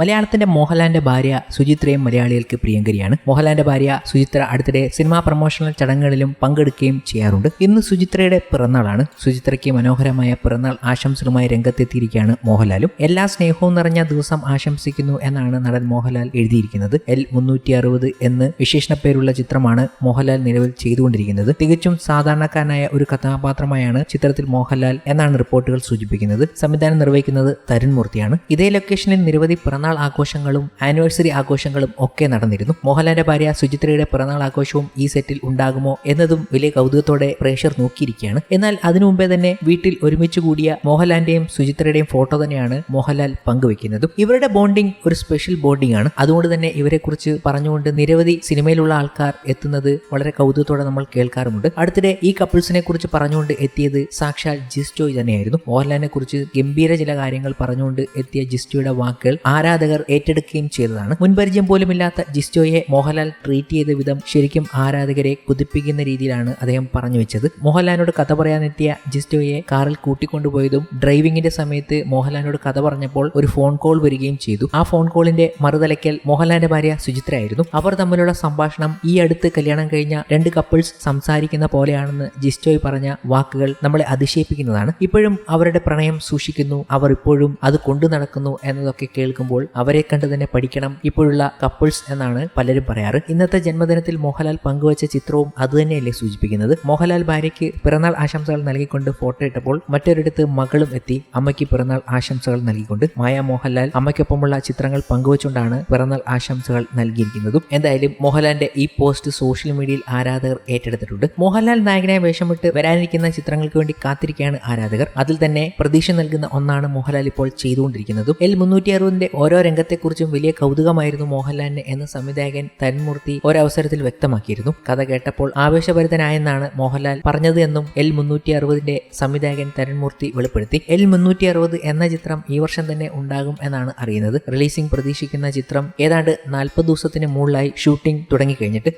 മലയാളത്തിന്റെ മോഹൻലാലിന്റെ ഭാര്യ സുചിത്രയും മലയാളികൾക്ക് പ്രിയങ്കരിയാണ്. മോഹൻലാലിന്റെ ഭാര്യ സുചിത്ര അടുത്തിടെ സിനിമാ പ്രൊമോഷണൽ ചടങ്ങുകളിലും പങ്കെടുക്കുകയും ചെയ്യാറുണ്ട്. ഇന്ന് സുചിത്രയുടെ പിറന്നാളാണ്. സുചിത്രയ്ക്ക് മനോഹരമായ പിറന്നാൾ ആശംസകളുമായി രംഗത്തെത്തിയിരിക്കുകയാണ് മോഹൻലാലും. എല്ലാ സ്നേഹവും നിറഞ്ഞ ദിവസം ആശംസിക്കുന്നു എന്നാണ് നടൻ മോഹൻലാൽ എഴുതിയിരിക്കുന്നത്. എൽ മുന്നൂറ്റി അറുപത് എന്ന് വിശേഷണപ്പേരുള്ള ചിത്രമാണ് മോഹൻലാൽ നിലവിൽ ചെയ്തുകൊണ്ടിരിക്കുന്നത്. തികച്ചും സാധാരണക്കാരനായ ഒരു കഥാപാത്രമായാണ് ചിത്രത്തിൽ മോഹൻലാൽ എന്നാണ് റിപ്പോർട്ടുകൾ സൂചിപ്പിക്കുന്നത്. സംവിധാനം നിർവഹിക്കുന്നത് തരുൺ മൂർത്തിയാണ്. ഇതേ ലൊക്കേഷനിൽ നിരവധി പിറന്നാൾ ആഘോഷങ്ങളും ആനിവേഴ്സറി ആഘോഷങ്ങളും ഒക്കെ നടന്നിരുന്നു. മോഹൻലാലിന്റെ ഭാര്യ സുചിത്രയുടെ പിറന്നാൾ ആഘോഷവും ഈ സെറ്റിൽ ഉണ്ടാകുമോ എന്നതും വലിയ കൗതുകത്തോടെ പ്രേക്ഷർ നോക്കിയിരിക്കുകയാണ്. എന്നാൽ അതിനു മുമ്പേ തന്നെ വീട്ടിൽ ഒരുമിച്ച് കൂടിയ മോഹൻലാലിന്റെയും സുചിത്രയുടെയും ഫോട്ടോ തന്നെയാണ് മോഹൻലാൽ പങ്കുവെക്കുന്നതും. ഇവരുടെ ബോണ്ടിംഗ് ഒരു സ്പെഷ്യൽ ബോണ്ടിംഗ് ആണ്. അതുകൊണ്ട് തന്നെ ഇവരെക്കുറിച്ച് പറഞ്ഞുകൊണ്ട് നിരവധി സിനിമയിലുള്ള ആൾക്കാർ എത്തുന്നത് വളരെ കൗതുകത്തോടെ നമ്മൾ കേൾക്കാറുമുണ്ട്. അടുത്തിടെ ഈ കപ്പിൾസിനെ കുറിച്ച് പറഞ്ഞുകൊണ്ട് എത്തിയത് സാക്ഷാൽ ജിസ്റ്റോയ് തന്നെയായിരുന്നു. മോഹൻലാലിനെ കുറിച്ച് ഗംഭീര ചില കാര്യങ്ങൾ പറഞ്ഞുകൊണ്ട് എത്തിയ ജിസ്റ്റോയുടെ വാക്കുകൾ ആരാധകർ ഏറ്റെടുക്കുകയും ചെയ്തതാണ്. മുൻപരിചയം പോലുമില്ലാത്ത ജിസ്റ്റോയെ മോഹൻലാൽ ട്രീറ്റ് ചെയ്ത വിധം ശരിക്കും ആരാധകരെ കുതിപ്പിക്കുന്ന രീതിയിലാണ് അദ്ദേഹം പറഞ്ഞു വെച്ചത്. മോഹൻലാലിനോട് കഥ പറയാനെത്തിയ ജിസ്റ്റോയെ കാറിൽ കൂട്ടിക്കൊണ്ടുപോയതും ഡ്രൈവിംഗിന്റെ സമയത്ത് മോഹൻലാലിനോട് കഥ പറഞ്ഞപ്പോൾ ഒരു ഫോൺ കോൾ വരികയും ചെയ്തു. ആ ഫോൺ കോളിന്റെ മറുതലയ്ക്കൽ മോഹൻലാലിന്റെ ഭാര്യ സുചിത്രയായിരുന്നു. അവർ തമ്മിലുള്ള സംഭാഷണം ഈ അടുത്ത് കല്യാണം കഴിഞ്ഞ രണ്ട് കപ്പിൾസ് സംസാരിക്കുന്ന പോലെയാണെന്ന് ജിസ്റ്റോയ് പറഞ്ഞ വാക്കുകൾ നമ്മളെ അതിശയിപ്പിക്കുന്നതാണ്. ഇപ്പോഴും അവരുടെ പ്രണയം സൂക്ഷിക്കുന്നു. അവർ ഇപ്പോഴും അത് കൊണ്ടു നടക്കുന്നു എന്നതൊക്കെ കേൾക്കുമ്പോൾ അവരെ കണ്ട് തന്നെ പഠിക്കണം. ഇപ്പോഴുള്ള കപ്പിൾസ് എന്നാണ് പലരും പറയാറ്. ഇന്നത്തെ ജന്മദിനത്തിൽ മോഹൻലാൽ പങ്കുവച്ച ചിത്രവും അതുതന്നെയല്ലേ സൂചിപ്പിക്കുന്നത്. മോഹൻലാൽ ഭാര്യയ്ക്ക് പിറന്നാൾ ആശംസകൾ നൽകിക്കൊണ്ട് ഫോട്ടോ ഇട്ടപ്പോൾ മറ്റൊരിടത്ത് മകളും എത്തി അമ്മയ്ക്ക് പിറന്നാൾ ആശംസകൾ നൽകിക്കൊണ്ട് മായ മോഹൻലാൽ അമ്മയ്ക്കൊപ്പമുള്ള ചിത്രങ്ങൾ പങ്കുവച്ചുകൊണ്ടാണ് പിറന്നാൾ ആശംസകൾ നൽകിയിരിക്കുന്നതും. എന്തായാലും മോഹൻലാലിന്റെ ഈ പോസ്റ്റ് സോഷ്യൽ മീഡിയയിൽ ആരാധകർ ഏറ്റെടുത്തിട്ടുണ്ട്. മോഹൻലാൽ നായകനായ വേഷമിട്ട് വരാനിരിക്കുന്ന ചിത്രങ്ങൾക്ക് വേണ്ടി കാത്തിരിക്കുകയാണ് ആരാധകർ. അതിൽ തന്നെ പ്രതീക്ഷ നൽകുന്ന ഒന്നാണ് മോഹൻലാൽ ഇപ്പോൾ ചെയ്തുകൊണ്ടിരിക്കുന്നതും. എൽ മുന്നൂറ്റി അറുപതിന്റെ ഓരോ രംഗത്തെക്കുറിച്ചും വലിയ കൗതുകമായിരുന്നു മോഹൻലാലിന് എന്ന് സംവിധായകൻ തന്മൂർത്തി ഒരവസരത്തിൽ വ്യക്തമാക്കിയിരുന്നു. കഥ കേട്ടപ്പോൾ ആവേശഭരിതനായെന്നാണ് മോഹൻലാൽ പറഞ്ഞത് എന്നും എൽ മുന്നൂറ്റി അറുപതിന്റെ സംവിധായകൻ തരൺമൂർത്തി വെളിപ്പെടുത്തി. എൽ മുന്നൂറ്റി അറുപത് എന്ന ചിത്രം ഈ വർഷം തന്നെ ഉണ്ടാകും എന്നാണ് അറിയുന്നത്. റിലീസിംഗ് പ്രതീക്ഷിക്കുന്ന ചിത്രം ഏതാണ്ട് നാൽപ്പത് ദിവസത്തിന് മുകളിലായി ഷൂട്ടിംഗ് തുടങ്ങിക്കഴിഞ്ഞിട്ട്